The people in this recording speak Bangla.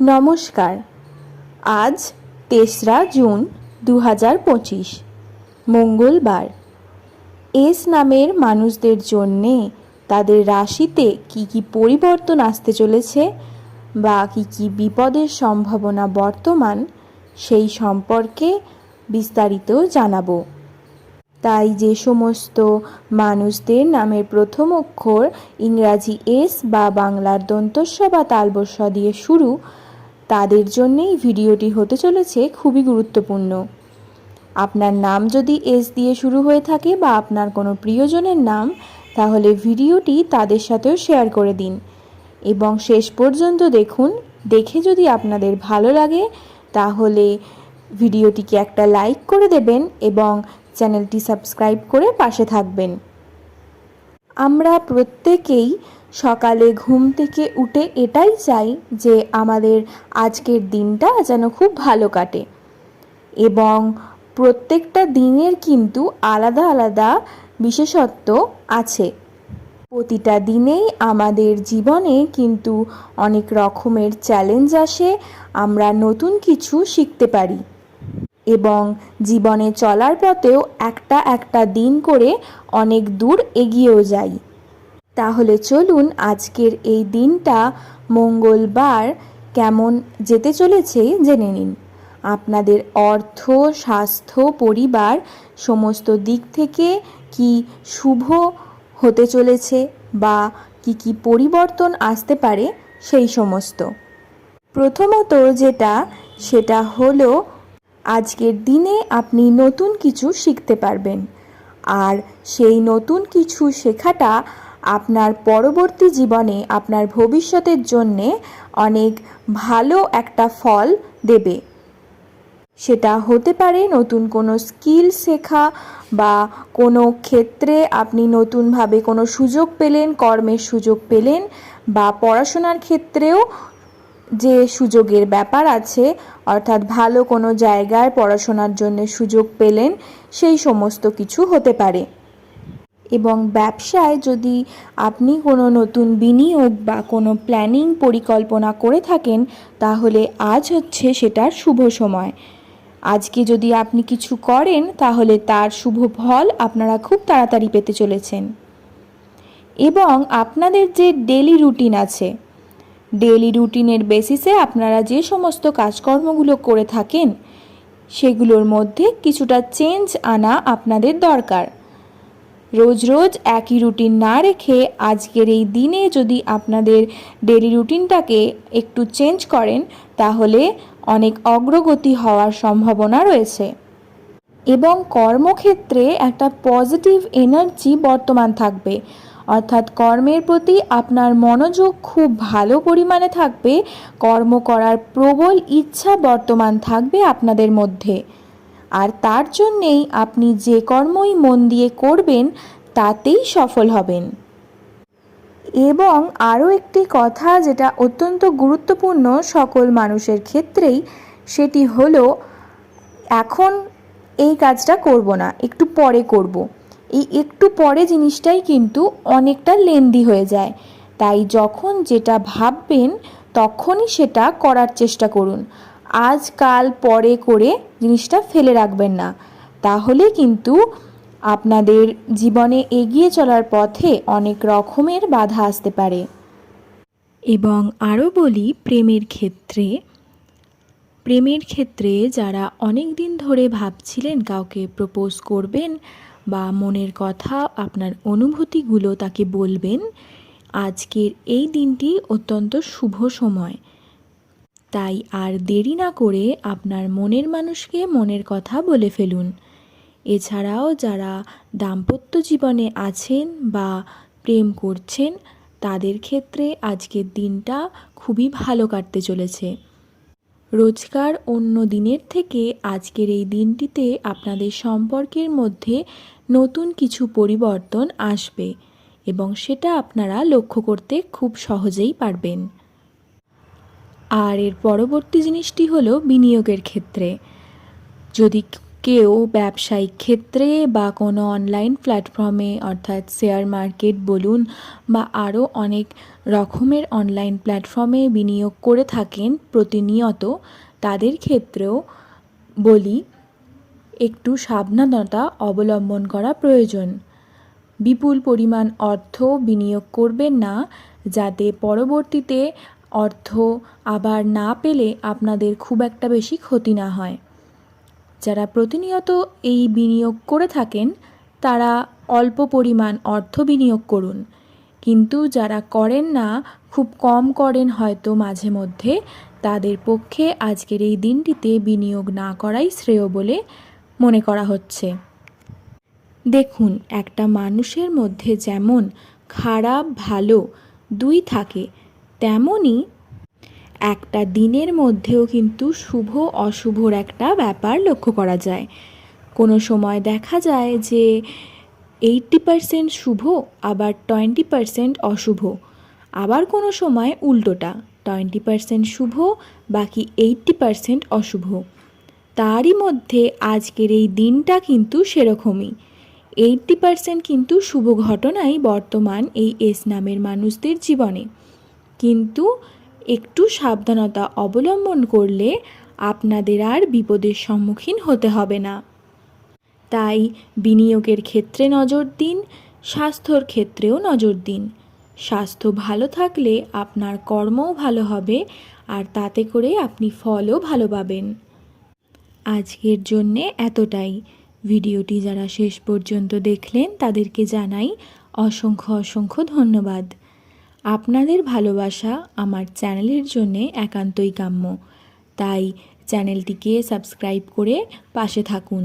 নমস্কার। আজ তেসরা জুন দু হাজার পঁচিশ, মঙ্গলবার। এস নামের মানুষদের জন্যে তাদের রাশিতে কি কি পরিবর্তন আসতে চলেছে বা কি কি বিপদের সম্ভাবনা বর্তমান সেই সম্পর্কে বিস্তারিত জানাব। তাই যে সমস্ত মানুষদের নামের প্রথম অক্ষর ইংরাজি এস বা বাংলার দন্তস্ব বা তালবস্য দিয়ে শুরু তাদের জন্যেই ভিডিওটি হতে চলেছে খুবই গুরুত্বপূর্ণ। আপনার নাম যদি এস দিয়ে শুরু হয়ে থাকে বা আপনার কোনো প্রিয়জনের নাম, তাহলে ভিডিওটি তাদের সাথেও শেয়ার করে দিন। এবং শেষ পর্যন্ত দেখুন, দেখে যদি আপনাদের ভালো লাগে, তাহলে ভিডিওটিকে একটা লাইক করে দেবেন এবং চ্যানেলটি সাবস্ক্রাইব করে পাশে থাকবেন। আমরা প্রত্যেকেই সকালে ঘুম থেকে উঠে এটাই চাই যে আমাদের আজকের দিনটা যেন খুব ভালো কাটে। এবং প্রত্যেকটা দিনের কিন্তু আলাদা আলাদা বিশেষত্ব আছে। প্রতিটা দিনেই আমাদের জীবনে কিন্তু অনেক রকমের চ্যালেঞ্জ আসে, আমরা নতুন কিছু শিখতে পারি। এবং জীবনে চলার পথেও একটা একটা দিন করে অনেক দূর এগিয়েও যাই। তাহলে চলুন আজকের এই দিনটা মঙ্গলবার কেমন যেতে চলেছে জেনে নিন। আপনাদের অর্থ, স্বাস্থ্য, পরিবার সমস্ত দিক থেকে কি শুভ হতে চলেছে বা কি কি পরিবর্তন আসতে পারে সেই সমস্ত। প্রথমত যেটা, সেটা হলো আজকের দিনে আপনি নতুন কিছু শিখতে পারবেন। আর সেই নতুন কিছু শেখাটা আপনার পরবর্তী জীবনে আপনার ভবিষ্যতের জন্যে অনেক ভালো একটা ফল দেবে। সেটা হতে পারে নতুন কোনো স্কিল শেখা বা কোনো ক্ষেত্রে আপনি নতুনভাবে কোনো সুযোগ পেলেন, কর্মের সুযোগ পেলেন বা পড়াশোনার ক্ষেত্রেও যে সুযোগের ব্যাপার আছে, অর্থাৎ ভালো কোনো জায়গায় পড়াশোনার জন্য সুযোগ পেলেন, সেই সমস্ত কিছু হতে পারে। এবং ব্যবসায় যদি আপনি কোনো নতুন বিনিয়োগ বা কোনো প্ল্যানিং পরিকল্পনা করে থাকেন, তাহলে আজ হচ্ছে সেটার শুভ সময়। আজকে যদি আপনি কিছু করেন, তাহলে তার শুভ ফল আপনারা খুব তাড়াতাড়ি পেতে চলেছেন। এবং আপনাদের যে ডেলি রুটিন আছে ডেলি রুটিনের বেসিসে আপনারা যে সমস্ত কাজকর্মগুলো করে থাকেন, সেগুলোর মধ্যে কিছুটা চেঞ্জ আনা আপনাদের দরকার। রোজ রোজ একই রুটিন না রেখে আজকের এই দিনে যদি আপনাদের ডেলি রুটিনটাকে একটু চেঞ্জ করেন, তাহলে অনেক অগ্রগতি হওয়ার সম্ভাবনা রয়েছে। এবং কর্মক্ষেত্রে একটা পজিটিভ এনার্জি বর্তমান থাকবে। অর্থাৎ কর্মের প্রতি আপনার মনোযোগ খুব ভালো পরিমাণে থাকবে। কর্ম করার প্রবল ইচ্ছা বর্তমান থাকবে আপনাদের মধ্যে। আর তার জন্যেই আপনি যে কর্মই মন দিয়ে করবেন, তাতেই সফল হবেন। এবং আরও একটি কথা যেটা অত্যন্ত গুরুত্বপূর্ণ সকল মানুষের ক্ষেত্রেই, সেটি হলো, এখন এই কাজটা করব না, একটু পরে করব। এই একটু পরে জিনিসটাই কিন্তু অনেকটা লেন্দি হয়ে যায়। তাই যখন যেটা ভাববেন, তখনই সেটা করার চেষ্টা করুন। আজ কাল পরে করে জিনিসটা ফেলে রাখবেন না। তাহলে কিন্তু আপনাদের জীবনে এগিয়ে চলার পথে অনেক রকমের বাধা আসতে পারে। এবং আরও বলি, প্রেমের ক্ষেত্রে প্রেমের ক্ষেত্রে যারা অনেক দিন ধরে ভাবছিলেন কাউকে প্রপোজ করবেন বা মনের কথা, আপনার অনুভূতিগুলো তাকে বলবেন, আজকের এই দিনটি অত্যন্ত শুভ সময়। তাই আর দেরি না করে আপনার মনের মানুষকে মনের কথা বলে ফেলুন। এছাড়াও যারা দাম্পত্য জীবনে আছেন বা প্রেম করছেন, তাদের ক্ষেত্রে আজকের দিনটা খুবই ভালো কাটতে চলেছে। রোজকার অন্য দিনের থেকে আজকের এই দিনটিতে আপনাদের সম্পর্কের মধ্যে নতুন কিছু পরিবর্তন আসবে এবং সেটা আপনারা লক্ষ্য করতে খুব সহজেই পারবেন। আর এর পরবর্তী জিনিসটি হলো বিনিয়োগের ক্ষেত্রে। যদি কেউ ব্যবসায়িক ক্ষেত্রে বা কোনো অনলাইন প্ল্যাটফর্মে অর্থাৎ শেয়ার মার্কেট বলুন বা আরও অনেক রকমের অনলাইন প্ল্যাটফর্মে বিনিয়োগ করে থাকেন প্রতিনিয়ত, তাদের ক্ষেত্রেও বলি, একটু সাবধানতা অবলম্বন করা প্রয়োজন। বিপুল পরিমাণ অর্থ বিনিয়োগ করবেন না, যাতে পরবর্তীতে অর্থ আবার না পেলে আপনাদের খুব একটা বেশি ক্ষতি না হয়। যারা প্রতিনিয়ত এই বিনিয়োগ করে থাকেন, তারা অল্প পরিমাণ অর্থ বিনিয়োগ করুন। কিন্তু যারা করেন না, খুব কম করেন হয়তো মাঝে মধ্যে, তাদের পক্ষে আজকের এই দিনটিতে বিনিয়োগ না করাই শ্রেয় বলে মনে করা হচ্ছে। দেখুন, একটা মানুষের মধ্যে যেমন খারাপ, ভালো দুই থাকে তেমনই একটা দিনের মধ্যেও কিন্তু শুভ অশুভর একটা ব্যাপার লক্ষ্য করা যায়। কোনো সময় দেখা যায় যে এইট্টি পারসেন্ট শুভ, আবার টোয়েন্টি পারসেন্ট অশুভ। আবার কোনো সময় উল্টোটা, টোয়েন্টি পারসেন্ট শুভ, বাকি এইট্টি পারসেন্ট অশুভ। তারই মধ্যে আজকের এই দিনটা কিন্তু সেরকমই। এইট্টি পারসেন্ট কিন্তু শুভ ঘটনাই বর্তমান এই এস নামের মানুষদের জীবনে। কিন্তু একটু সাবধানতা অবলম্বন করলে আপনাদের আর বিপদের সম্মুখীন হতে হবে না। তাই বিনিয়োগের ক্ষেত্রে নজর দিন, স্বাস্থ্যর ক্ষেত্রেও নজর দিন। স্বাস্থ্য ভালো থাকলে আপনার কর্মও ভালো হবে আর তাতে করে আপনি ফলও ভালো পাবেন। আজকের জন্যে এতটাই। ভিডিওটি যারা শেষ পর্যন্ত দেখলেন তাদেরকে জানাই অসংখ্য অসংখ্য ধন্যবাদ। আপনাদের ভালোবাসা আমার চ্যানেলের জন্যে একান্তই কাম্য। তাই চ্যানেলটিকে সাবস্ক্রাইব করে পাশে থাকুন।